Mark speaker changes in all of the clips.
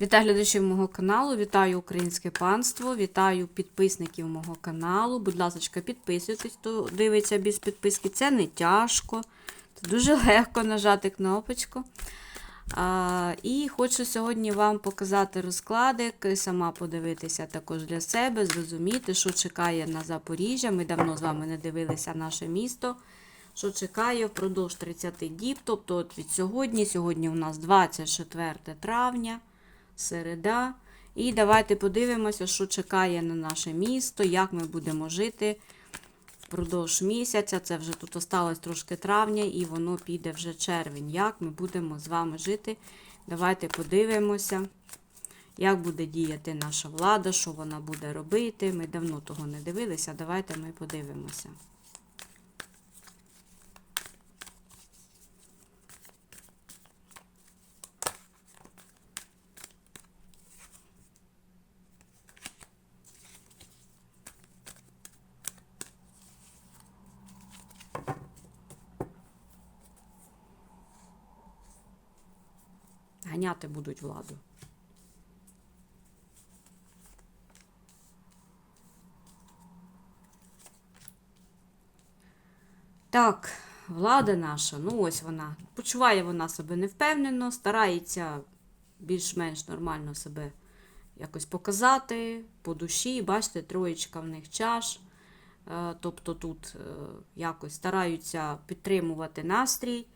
Speaker 1: Вітаю глядачів мого каналу, вітаю українське панство, вітаю підписників мого каналу. Будь ласка, підписуйтесь, хто дивиться без підписки. Це не тяжко, це дуже легко нажати кнопочку. А, і хочу сьогодні вам показати розкладик, сама подивитися також для себе, зрозуміти, що чекає на Запоріжжя. Ми давно з вами не дивилися наше місто. Що чекає впродовж 30 діб, тобто от від сьогодні, сьогодні у нас 24 травня, середа. І давайте подивимося, що чекає на наше місто, як ми будемо жити впродовж місяця. Це вже тут осталось трошки травня, і воно піде вже червень. Як ми будемо з вами жити? Давайте подивимося, як буде діяти наша влада, що вона буде робити. Ми давно того не дивилися. Давайте ми подивимося. Ганяти будуть владу. Так, влада наша, ну ось вона. Почуває вона себе невпевнено, старається більш-менш нормально себе якось показати по душі. Бачите, троєчка в них чаш. Е, Тобто тут е, якось стараються підтримувати настрій,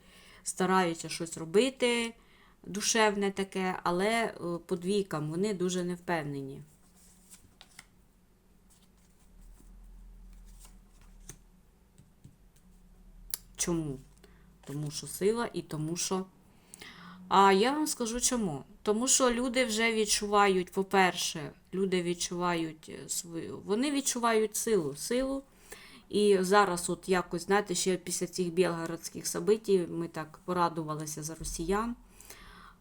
Speaker 1: стараються щось робити душевне таке, але е, по двійкам вони дуже невпевнені. Чому? Тому що сила і тому що. А я вам скажу чому. Тому що люди вже відчувають, по-перше, люди відчувають е, свою, вони відчувають силу. силу. І зараз, от якось, знаєте, ще після цих білгородських событий ми так порадувалися за росіян.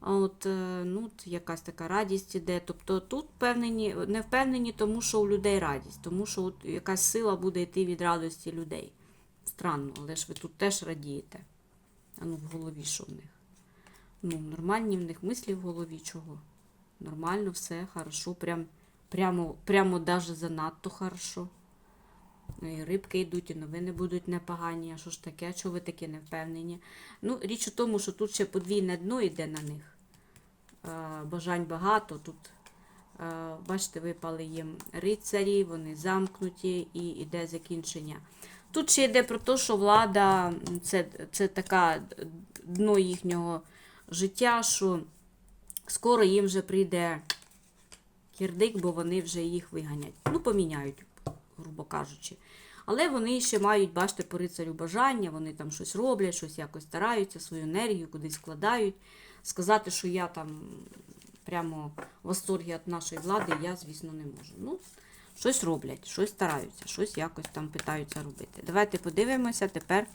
Speaker 1: От, е, ну, якась така радість іде. Тобто тут впевнені, не впевнені, тому що у людей радість, тому що от якась сила буде йти від радості людей. Странно, але ж ви тут теж радієте. А ну в голові що в них? Ну, нормальні в них мислі в голові чого? Нормально, все, хорошо, прям, прямо, прямо даже занадто хорошо. Ну, і рибки йдуть, і новини будуть непогані. А що ж таке? Чого ви такі невпевнені? Ну, річ у тому, що тут ще подвійне дно йде на них. Е, Бажань багато. Тут, е, бачите, випали їм рицарі, вони замкнуті і йде закінчення. Тут ще йде про те, що влада це, це така дно їхнього життя, що скоро їм вже прийде кірдик, бо вони вже їх виганять. Ну, поміняють, грубо кажучи. Але вони ще мають, бачите, по рицарю бажання, вони там щось роблять, щось якось стараються, свою енергію кудись складають. Сказати, що я там прямо в восторгі від нашої влади, я, звісно, не можу. Ну, щось роблять, щось стараються, щось якось там питаються робити. Давайте подивимося тепер,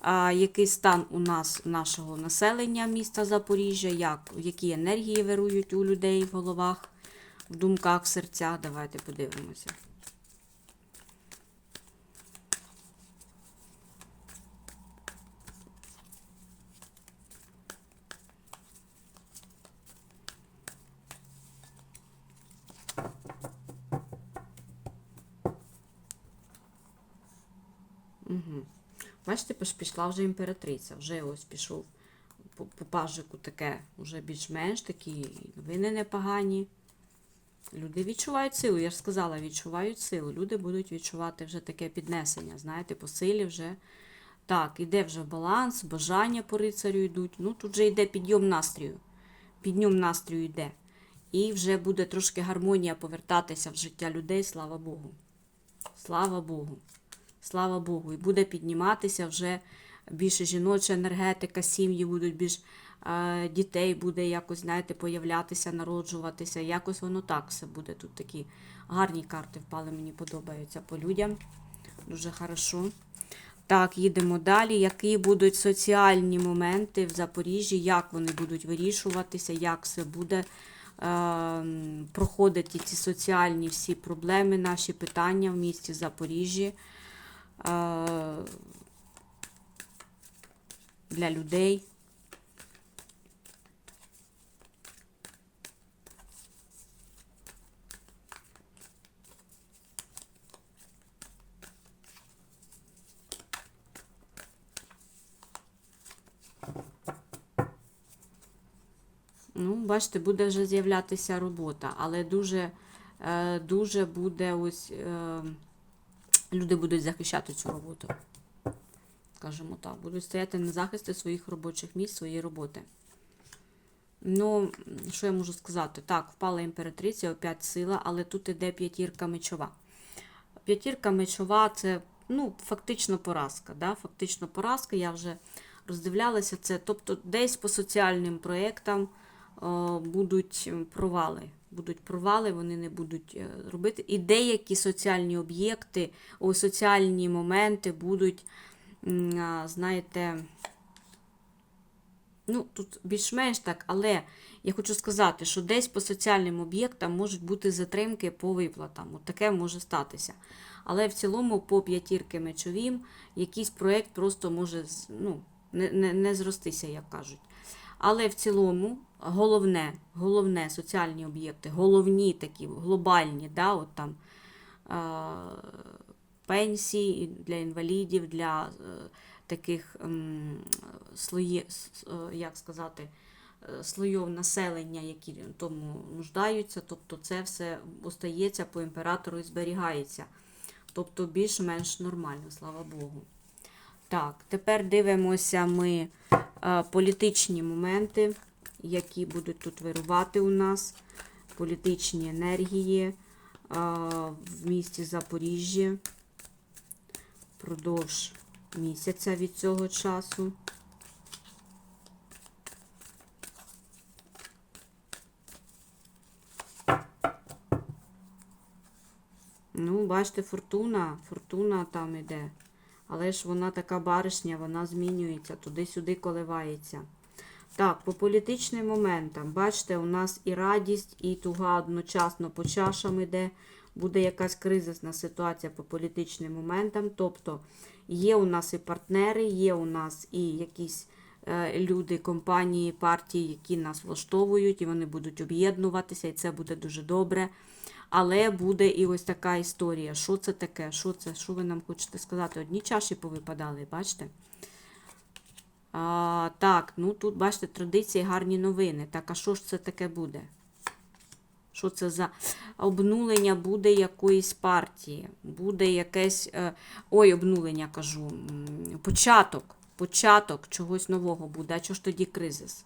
Speaker 1: а, який стан у нас нашого населення міста Запоріжжя, як, які енергії вирують у людей в головах, в думках, в серцях. Давайте подивимося. Угу. Бачите, пішла вже імператриця, вже ось пішов по, пажику таке, вже більш-менш такі новини непогані. Люди відчувають силу, я ж сказала, відчувають силу. Люди будуть відчувати вже таке піднесення, знаєте, по силі вже. Так, іде вже баланс, бажання по рицарю йдуть. Ну, тут вже йде підйом настрою. Підйом настрою йде. І вже буде трошки гармонія повертатися в життя людей, слава Богу. Слава Богу. Слава Богу. І буде підніматися вже більше жіноча енергетика, сім'ї будуть більш дітей буде якось, знаєте, появлятися, народжуватися. Якось воно так все буде. Тут такі гарні карти впали, мені подобаються по людям. Дуже хорошо. Так, їдемо далі. Які будуть соціальні моменти в Запоріжжі, як вони будуть вирішуватися, як все буде е, проходити ці соціальні всі проблеми, наші питання в місті Запоріжжі для людей. Ну, бачите, буде вже з'являтися робота, але дуже е, дуже буде ось. Е, Е, люди будуть захищати цю роботу. Скажімо так, будуть стояти на захисті своїх робочих місць, своєї роботи. Ну, що я можу сказати? Так, впала імператриця, опять сила, але тут іде п'ятірка мечова. П'ятірка мечова це ну, фактично поразка. Да? Фактично поразка, я вже роздивлялася це. Тобто десь по соціальним проєктам будуть провали. Будуть провали, вони не будуть е, робити. І деякі соціальні об'єкти, соціальні моменти будуть, знаєте, ну, тут більш-менш так, але я хочу сказати, що десь по соціальним об'єктам можуть бути затримки по виплатам. От таке може статися. Але в цілому, по п'ятірки мечовім, якийсь проєкт просто може ну, не, не, не зростися, як кажуть. Але в цілому, головне, головне соціальні об'єкти, головні такі глобальні, да, от там, е, пенсії для інвалідів, для е, таких м, слої, е, як сказати, е, слоїв населення, які тому нуждаються. Тобто це все остається по імператору і зберігається. Тобто більш-менш нормально, слава Богу. Так, тепер дивимося ми е, політичні моменти, які будуть тут вирувати у нас. Політичні енергії е, в місті Запоріжжя впродовж місяця від цього часу. Ну, бачите, фортуна, фортуна там іде. Але ж вона така баришня, вона змінюється, туди-сюди коливається. Так, по політичним моментам, бачите, у нас і радість, і туга одночасно по чашам іде. Буде якась кризисна ситуація по політичним моментам. Тобто є у нас і партнери, є у нас і якісь е, люди, компанії, партії, які нас влаштовують, і вони будуть об'єднуватися, і це буде дуже добре. Але буде і ось така історія. Що це таке? Що це? Що ви нам хочете сказати? Одні чаші повипадали, бачите? А, так, ну тут, бачите, традиції, гарні новини. Так, а що ж це таке буде? Що це за обнулення буде якоїсь партії? Буде якесь. Е, ой, обнулення кажу. Початок. Початок чогось нового буде. А чого ж тоді кризис?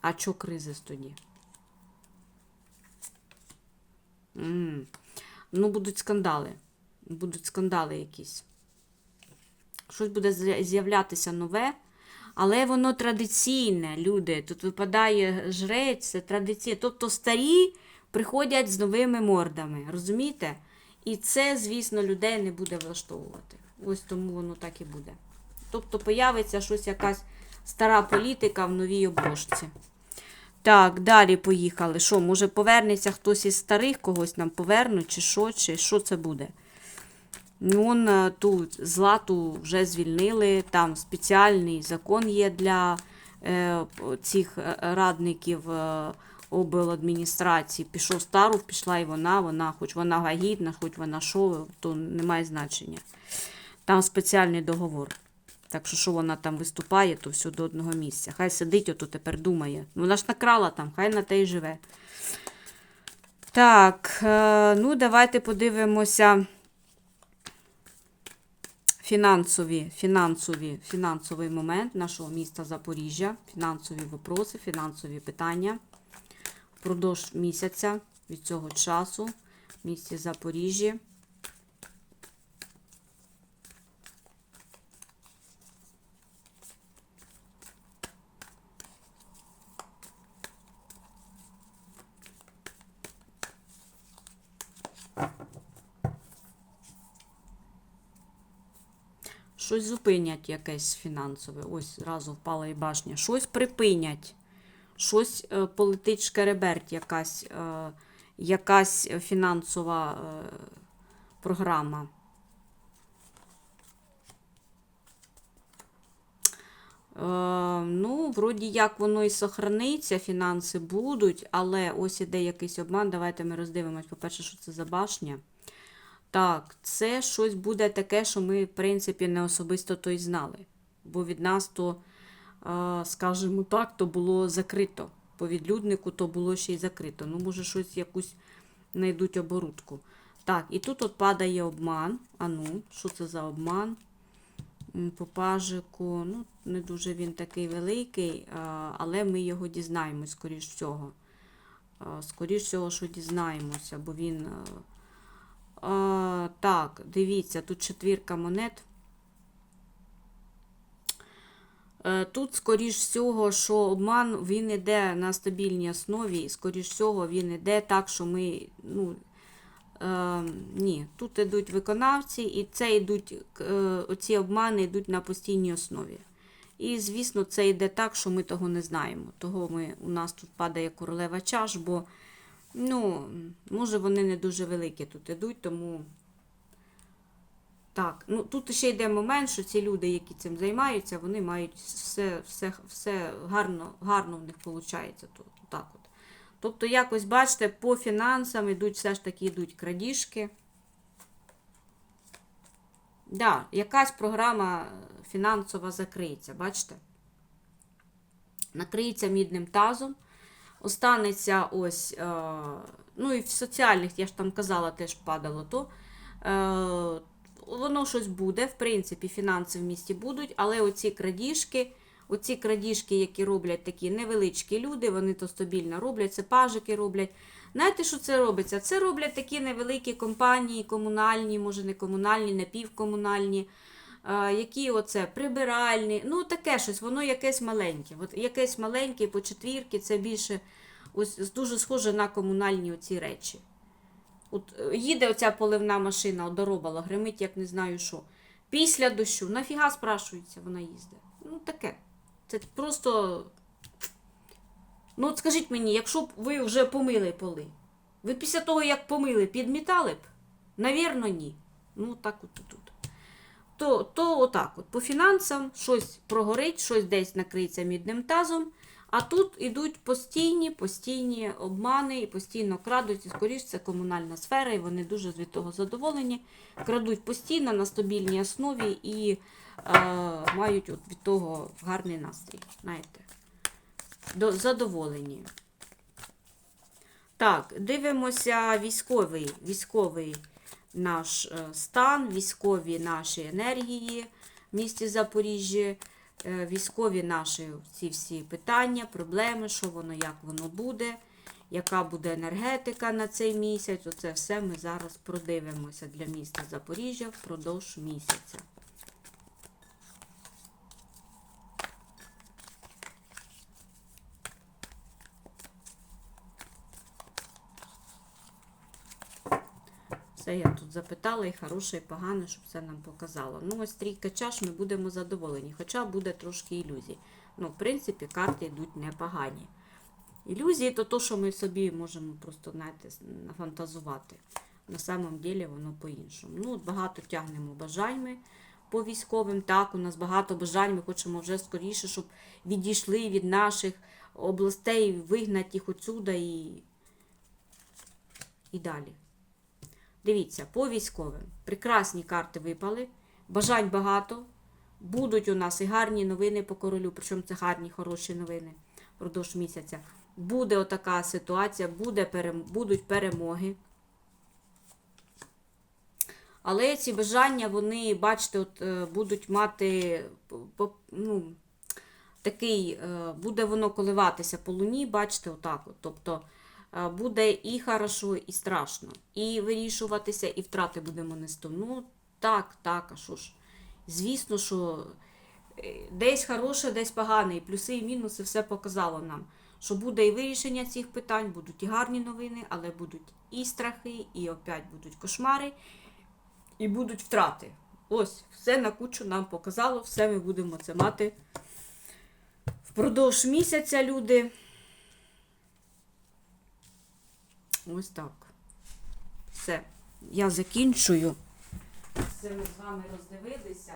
Speaker 1: А чого кризис тоді? М. Ну, будуть скандали. Будуть скандали якісь. Щось буде з'являтися нове, але воно традиційне, люди. Тут випадає жрець, це традиційне. Тобто старі приходять з новими мордами, розумієте? І це, звісно, людей не буде влаштовувати. Ось тому воно так і буде. Тобто появиться щось якась стара політика в новій обложці. Так, далі поїхали. Що, може повернеться хтось із старих, когось нам повернуть, чи що, чи що це буде? Ну, е, злату вже звільнили, там спеціальний закон є для е, цих е, радників е, обладміністрації. Пішов стару, пішла і вона, вона, хоч вона вагітна, хоч вона що, то не має значення. Там спеціальний договор. Так що, що вона там виступає, то все до одного місця. Хай сидить, ото тепер думає. Ну, Вона ж накрала там, хай на те й живе. Так, е, ну давайте подивимося фінансові, фінансові, фінансовий момент нашого міста Запоріжжя, фінансові вопроси, фінансові питання. Впродовж місяця від цього часу в місті Запоріжжя. Щось зупинять якесь фінансове. Ось зразу впала і башня. Щось припинять. Щось е, полетить реберть, якась, е, якась фінансова е, програма. Ну, вроді як воно і сохраниться, фінанси будуть, але ось іде якийсь обман. Давайте ми роздивимось, по-перше, що це за башня. Так, це щось буде таке, що ми, в принципі, не особисто то й знали. Бо від нас то скажімо так, то було закрито. По відлюднику то було ще й закрито. Ну, може, щось якусь знайдуть оборудку. Так, і тут от падає обман. А ну, що це за обман? По пажику. Ну, не дуже він такий великий, але ми його дізнаємось, скоріш всього. Скоріш всього, що дізнаємося, бо він. Так, дивіться, тут четвірка монет. Е, Тут, скоріш всього, що обман він іде на стабільній основі, і скоріш всього, він іде так, що ми. ну, е, Ні, тут йдуть виконавці, і це йдуть, е, оці обмани йдуть на постійній основі. І, звісно, це йде так, що ми того не знаємо. Того ми, у нас тут падає королева чаш, бо, ну, може, вони не дуже великі тут йдуть, тому. Так, ну тут ще йде момент, що ці люди, які цим займаються, вони мають все, все, все гарно, гарно в них виходить. Тут, так от. Тобто, якось, бачите, по фінансам йдуть все ж таки йдуть крадіжки. Да, якась програма фінансова закриється, бачите? Накриється мідним тазом. Останеться ось, е, ну і в соціальних, я ж там казала, теж падало то. Воно щось буде, в принципі, фінанси в місті будуть, але оці крадіжки, оці крадіжки, які роблять такі невеличкі люди, вони то стабільно роблять, це пажики роблять. Знаєте, що це робиться? Це роблять такі невеликі компанії, комунальні, може не комунальні, напівкомунальні, е, які оце прибиральні, ну таке щось, воно якесь маленьке. От якесь маленьке по четвірки, це більше ось дуже схоже на комунальні оці речі. От е, їде оця поливна машина, одоробала, гримить, як не знаю що. Після дощу. Нафіга спрашується, вона їздить. Ну, таке. Це просто. Ну, от скажіть мені, якщо б ви вже помили поли, ви після того, як помили, підмітали б? Навірно, ні. Ну, так от тут. То, то отак от. По фінансам щось прогорить, щось десь накриється мідним тазом. А тут ідуть постійні, постійні обмани і постійно крадуть. І скоріш це комунальна сфера, і вони дуже від того задоволені. Крадуть постійно на стабільній основі і е, мають от від того гарний настрій. Знаєте, До, задоволені. Так, дивимося військовий, військовий наш е, стан, військові наші енергії в місті Запоріжжя військові наші ці всі питання, проблеми, що воно, як воно буде, яка буде енергетика на цей місяць. Оце все ми зараз продивимося для міста Запоріжжя впродовж місяця. Все я тут запитала, і хороше, і погане, щоб це нам показало. Ну, ось трійка чаш, ми будемо задоволені, хоча буде трошки ілюзій. Ну, в принципі, карти йдуть непогані. Ілюзії то то, що ми собі можемо просто знаєте, нафантазувати. На самом ділі воно по-іншому. Ну, багато тягнемо бажань по військовим. Так, у нас багато бажань, ми хочемо вже скоріше, щоб відійшли від наших областей, вигнати їх отсюда і, і далі. Дивіться, по військовим. Прекрасні карти випали. Бажань багато. Будуть у нас і гарні новини по королю, причому це гарні, хороші новини впродовж місяця. Буде отака ситуація, буде перем... будуть перемоги. Але ці бажання, вони, бачите, от, е, будуть мати ну, такий, е, буде воно коливатися по луні, бачите, отак. От. Тобто буде і хорошо, і страшно. І вирішуватися, і втрати будемо нести. Ну, так, так, а що ж. Звісно, що е, десь хороше, десь погане, і плюси, і мінуси все показало нам. Що буде і вирішення цих питань, будуть і гарні новини, але будуть і страхи, і опять будуть кошмари, і будуть втрати. Ось, все на кучу нам показало, все ми будемо це мати впродовж місяця, люди. Ось так. Все. Я закінчую. Все ми з вами роздивилися,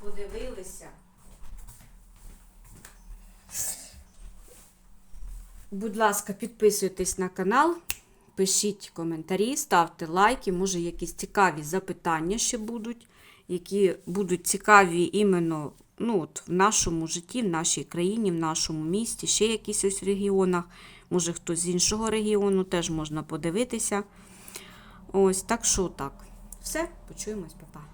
Speaker 1: подивилися. Будь ласка, підписуйтесь на канал, пишіть коментарі, ставте лайки, може якісь цікаві запитання ще будуть, які будуть цікаві іменно ну, от, в нашому житті, в нашій країні, в нашому місті, ще якісь ось регіонах. Може, хтось з іншого регіону теж можна подивитися. Ось так що так. Все, почуємось, па-па.